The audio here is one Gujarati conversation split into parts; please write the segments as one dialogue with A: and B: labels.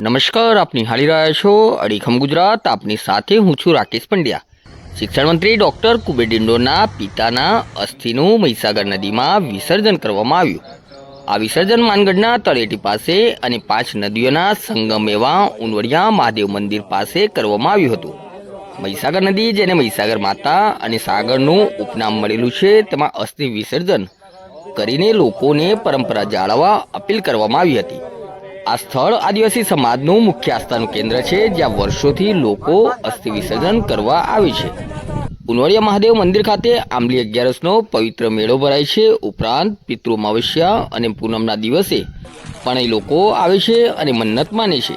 A: નમસ્કાર, આપની હાલી રહ્યા છો અડીખમ ગુજરાત. આપની સાથે હું છું રાકેશ પંડ્યા. શિક્ષણ મંત્રી ડોક્ટર કુબેર ડિંડોના પિતાના અસ્થિનું મહીસાગર નદીમાં વિસર્જન કરવામાં આવ્યું. આ વિસર્જન માનગઢના તળેટી પાસે અને પાંચ નદીઓના સંગમ એવા ઉનવડિયા મહાદેવ મંદિર પાસે કરવામાં આવ્યું હતું. મહીસાગર નદી જેને મહીસાગર માતા અને સાગરનું ઉપનામ મળેલું છે. તેમાં અસ્થિ વિસર્જન કરીને લોકોને પરંપરા જાળવવા અપીલ કરવામાં આવી હતી. આ સ્થળ આદિવાસી સમાજનું મુખ્ય આસ્થાનું કેન્દ્ર છે, જ્યાં વર્ષોથી લોકો અસ્થિ વિસર્જન કરવા આવે છે. ઉનવડિયા મહાદેવ મંદિર ખાતે આંબલી અગિયારસનો પવિત્ર મેળો ભરાય છે. ઉપરાંત પિતૃ અમાવસ્યા અને પૂનમના દિવસે પણ એ લોકો આવે છે અને મન્નત માને છે.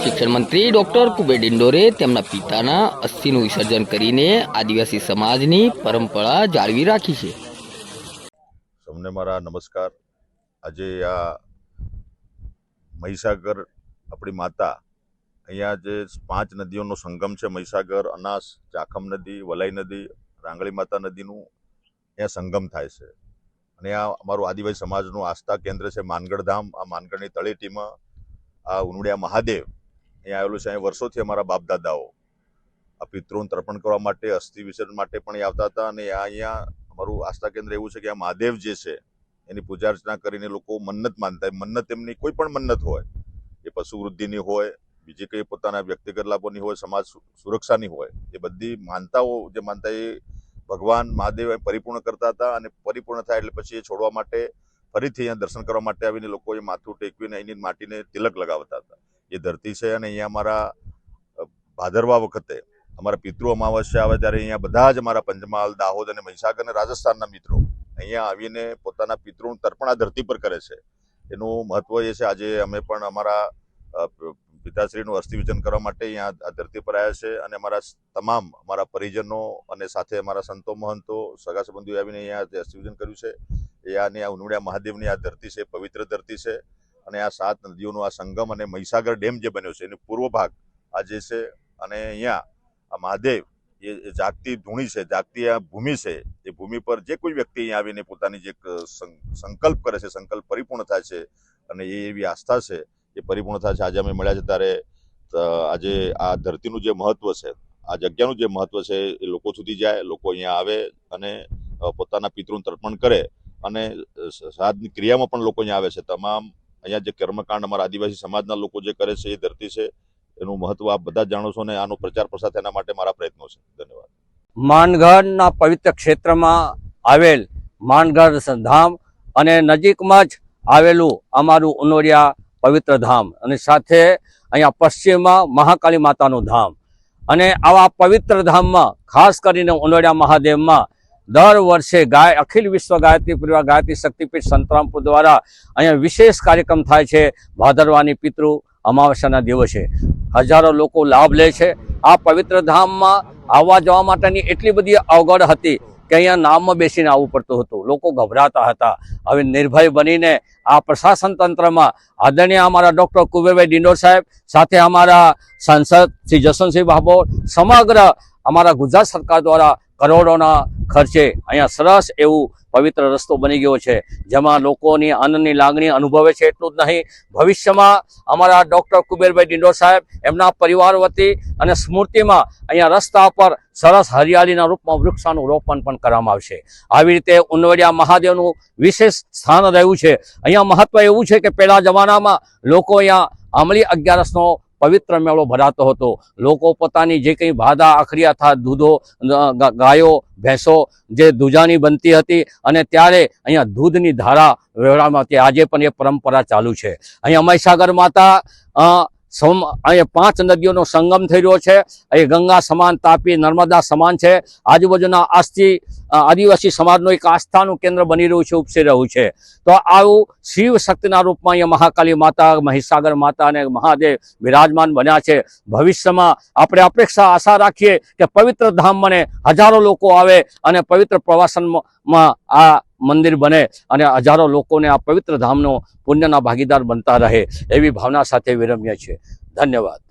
A: શિક્ષણ મંત્રી ડોક્ટર કુબેર ડિંડોરે તેમના પિતાના અસ્થિનું વિસર્જન કરીને આદિવાસી સમાજની પરંપરા જાળવી રાખી છે.
B: સૌને મારા નમસ્કાર. આજે આ મહીસાગર આપણી માતા, અહીંયા જે પાંચ નદીઓનો સંગમ છે, મહીસાગર, અનાસ, ચાખમ નદી વલાઈ નદી, રાંગળી માતા નદીનું અહીંયા સંગમ થાય છે. અને આ અમારું આદિવાસી સમાજનું આસ્થા કેન્દ્ર છે માનગઢ ધામ આ માનગઢની તળેટીમાં આ ઉનડિયા મહાદેવ અહીંયા આવેલું છે. અહીંયા વર્ષોથી અમારા બાપદાદાઓ આ પિતૃઓને તર્પણ કરવા માટે, અસ્થિ વિસર્જન માટે પણ આવતા હતા અને અહીંયા અમારું આસ્થા કેન્દ્ર એવું છે કે આ મહાદેવ જે છે, એની પૂજા અર્ચના કરીને લોકો મન્નત માનતા મન્નત એમની કોઈ પણ મન્નત હોય, એ પશુ વૃદ્ધિની હોય, બીજી કંઈ પોતાના વ્યક્તિગત લાભોની હોય, સમાજ સુરક્ષાની હોય, એ બધી માનતાઓ જે માનતા એ ભગવાન મહાદેવ પરિપૂર્ણ કરતા હતા અને પરિપૂર્ણ થાય એટલે પછી એ છોડવા માટે ફરીથી અહીંયા દર્શન કરવા માટે આવીને લોકો એ માથું ટેકવીને એની માટીને તિલક લગાવતા હતા. એ ધરતી છે અને અહીંયા અમારા ભાદરવા વખતે અમારા પિતૃ અમાવસ્યા આવે ત્યારે અહીંયા બધા જ અમારા પંચમહાલ, દાહોદ અને મહીસાગર અને રાજસ્થાનના મિત્રો અહીંયા આવીને પોતાના પિતૃનું તર્પણ આ ધરતી પર કરે છે. એનું મહત્વ એ છે, આજે અમે પણ અમારા પિતાશ્રીનું અસ્થિવિજન કરવા માટે અહીંયા આ ધરતી પર આવ્યા છે અને અમારા તમામ અમારા પરિજનો અને સાથે અમારા સંતો, મહંતો સગા સંબંધીઓ આવીને અહીંયા જે અસ્થિ કર્યું છે, એ આની આ ઉનવડિયા મહાદેવની આ ધરતી છે, પવિત્ર ધરતી છે. અને આ સાત નદીઓનો આ સંગમ અને મહીસાગર ડેમ જે બન્યો છે, એનો પૂર્વ ભાગ આજે છે અને અહીંયા આ મહાદેવ, એ જાગતી ધૂણી છે, જાગતી આ ભૂમિ છે, એ ભૂમિ પર જે કોઈ વ્યક્તિ અહીંયા આવીને પોતાની જે સંકલ્પ કરે છે, સંકલ્પ પરિપૂર્ણ થાય છે અને એ એવી આસ્થા છે, એ પરિપૂર્ણ થાય છે. આજે અમે મળ્યા છે ત્યારે આજે આ ધરતીનું જે મહત્વ છે, આ જગ્યાનું જે મહત્વ છે, એ લોકો સુધી જાય, લોકો અહીંયા આવે અને પોતાના પિતૃનું તર્પણ કરે અને સાધની ક્રિયામાં પણ લોકો અહીંયા આવે છે. તમામ અહીંયા જે કર્મકાંડ અમારા આદિવાસી સમાજના લોકો જે કરે છે, એ ધરતી છે, એનું મહત્વ આપ બધા જાણો છો અને આનો પ્રચાર પ્રસાર તેના માટે મારા પ્રયત્નો છે. ધન્યવાદ.
C: માનગઢના પવિત્ર ક્ષેત્રમાં આવેલ માનગઢ ધામ અને નજીકમાં જ આવેલું અમારું ઉનોરિયા પવિત્ર ધામ અને સાથે અહીંયા પશ્ચિમમાં મહાકાળી માતાનું ધામ. અને આવા પવિત્ર ધામમાં ખાસ કરીને ઉનોડિયા મહાદેવમાં દર વર્ષે ગાય, અખિલ વિશ્વ ગાયત્રી પરિવાર ગાયત્રી શક્તિપીઠ સંતરામપુર દ્વારા અહીંયા વિશેષ કાર્યક્રમ થાય છે. ભાદરવાની પિતૃ અમાવસ્યાના દિવસે હજારો લોકો લાભ લે છે. આ પવિત્ર ધામમાં આવવા જવા માટેની એટલી બધી અવગડ હતી કે અહીંયા નામમાં બેસીને આવવું પડતું હતું. લોકો ગભરાતા હતા. હવે નિર્ભય બનીને આ પ્રશાસન તંત્રમાં આદરણીય અમારા ડૉક્ટર કુબેરભાઈ ડિંડોર સાહેબ સાથે અમારા સાંસદ શ્રી જસવંતસિંહ બાબોર સમગ્ર અમારા ગુજરાત સરકાર દ્વારા કરોડોના ખર્ચે અહીંયા સરસ એવું પવિત્ર રસ્તો બની ગયો છે, જેમાં લોકોની આનંદની લાગણી અનુભવે છે એટલું જ નહીં. ભવિષ્યમાં અમારા ડૉક્ટર કુબેરભાઈ ડિંડોર સાહેબ, એમના પરિવાર વતી અને સ્મૃતિમાં અહીંયા રસ્તા પર સરસ હરિયાળીના રૂપમાં વૃક્ષાનું રોપણ પણ કરવામાં આવશે. આવી રીતે ઉનવડિયા મહાદેવનું વિશેષ સ્થાન રહ્યું છે. અહીંયા મહત્વ એવું છે કે પહેલાં જમાનામાં લોકો અહીંયા આમલી અગિયારસનો પવિત્ર મેળો ભરાતો હતો. લોકો પોતાની જે કંઈ ભાદા આખરિયા થા, દૂધો ગાયો, ભેંસો જે દૂજાની બનતી હતી અને ત્યારે અહીંયા દૂધની ધારા વેળામાં હતી આજે પણ એ પરંપરા ચાલુ છે. અહીંયા મહીસાગર માતા સમ અહીંયા પાંચ નદીઓનો સંગમ થઈ રહ્યો છે. અહીં ગંગા સમાન, તાપી, નર્મદા સમાન છે. આજુબાજુના આસ્થી આદિવાસી સમાજનું એક આસ્થાનું કેન્દ્ર બની રહ્યું છે, ઉપસી રહ્યું છે. તો આવું શિવ શક્તિના રૂપમાં અહીંયા મહાકાલી માતા, મહીસાગર માતા અને મહાદેવ બિરાજમાન બન્યા છે. ભવિષ્યમાં આપણે અપેક્ષા આશા રાખીએ કે પવિત્ર ધામ મને હજારો લોકો આવે અને પવિત્ર પ્રવાસનમાં આ મંદિર બને અને હજારો લોકોને આ પવિત્ર ધામનો પુણ્યના ભાગીદાર બનતા રહે એવી ભાવના સાથે વિરમ્ય છે ધન્યવાદ.